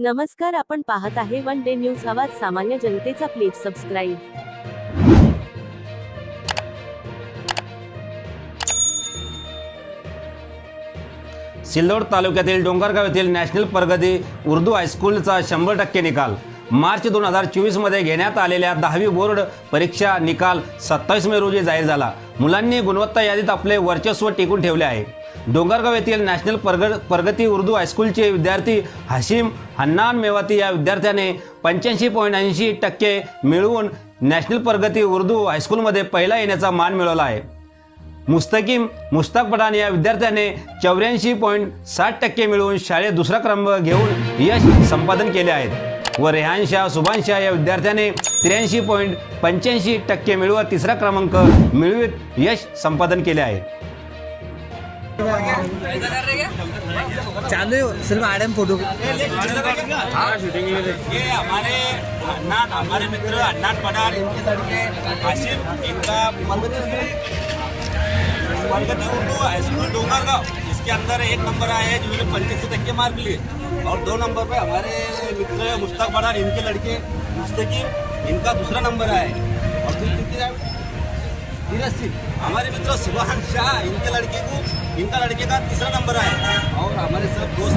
नमस्कार आपण पाहत आहे वन डे न्यूज आवाज सामान्य जनतेचा प्लीज सबस्क्राईब सिल्लोड तालुक्यातील डोंगरगाव येथील नॅशनल प्रगती उर्दू हायस्कूलचा शंभर टक्के निकाल. मार्च दोन हजार चोवीसमध्ये घेण्यात आलेल्या दहावी बोर्ड परीक्षा निकाल सत्तावीस मे रोजी जाहीर झाला. मुलांनी गुणवत्ता यादीत आपले वर्चस्व टिकून ठेवले आहे. डोंगरगाव येथील नॅशनल प्रग प्रगती उर्दू हायस्कूलचे विद्यार्थी हशीम हन्नान मेवाती या विद्यार्थ्याने पंच्याऐंशी पॉईंट ऐंशी टक्के मिळवून नॅशनल प्रगती उर्दू हायस्कूलमध्ये पहिला येण्याचा मान मिळवला आहे. मुस्तकीम मुस्ताक पठाण या विद्यार्थ्याने चौऱ्याऐंशी पॉईंट साठ टक्के मिळवून शाळेत दुसरा क्रमांक घेऊन यश संपादन केले आहेत व रेहान शाह सुभान शाह या विद्यार्थ्याने त्र्याऐंशी पॉईंट पंच्याऐंशी टक्के मिळवत तिसरा क्रमांक मिळवित यश संपादन केले आहे. चालू है सिर्फ़ आडम फ़ोटो. ये हमारे हमारे मित्र इनके लड़के इनका हाईस्कूल डोंगरगांव इसके अंदर एक नंबर आए हैं जिन्होंने पंचासी टक्के मार्क लिए। और दो नंबर पे हमारे मित्र मुश्ताक पठान इनके लड़के मुस्तकीम इनका दूसरा नंबर आया है। और आए? तिरासी हमारे मित्र सुबहान शाह, इनके लड़के को, इनका लड़के का तीसरा नंबर आया और हमारे सब दोस्त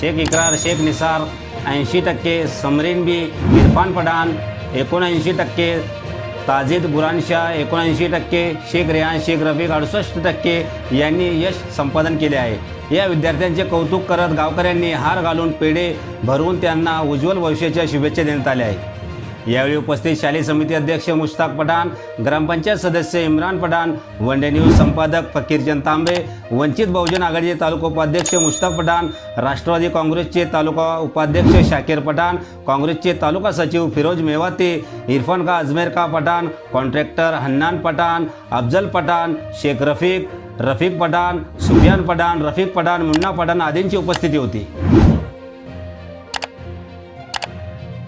शेख इकरार, शेख निसार, ऐंशी टक्के समरीन बी इरफान पठाण एकोणऐंशी टक्के ताजिद बुरानशाह एकोणऐंशी टक्के शेख रेहान शेख रफीक अडुसष्ट टक्के यांनी यश संपादन केले आहे. या विद्यार्थ्यांचे कौतुक करत गावकऱ्यांनी हार घालून पेढे भरवून त्यांना उज्ज्वल भविष्याच्या शुभेच्छा देण्यात आल्या आहे यावेळी उपस्थित शालेय समिती अध्यक्ष मुश्ताक पठाण ग्रामपंचायत सदस्य Imran Pathan one day news संपादक फकीरचंद तांबे वंचित बहुजन आघाडीचे तालुका उपाध्यक्ष मुश्ताक पठाण राष्ट्रवादी काँग्रेसचे तालुका उपाध्यक्ष शाकीर पठाण काँग्रेसचे तालुका सचिव फिरोज मेवाते इरफान का अजमेर का पठाण कॉन्ट्रॅक्टर हन्नान पठाण अफजल पठाण शेख रफीक रफीक पठाण सुफियान पठाण रफीक पठाण मुन्ना पठाण आदींची उपस्थिती होती.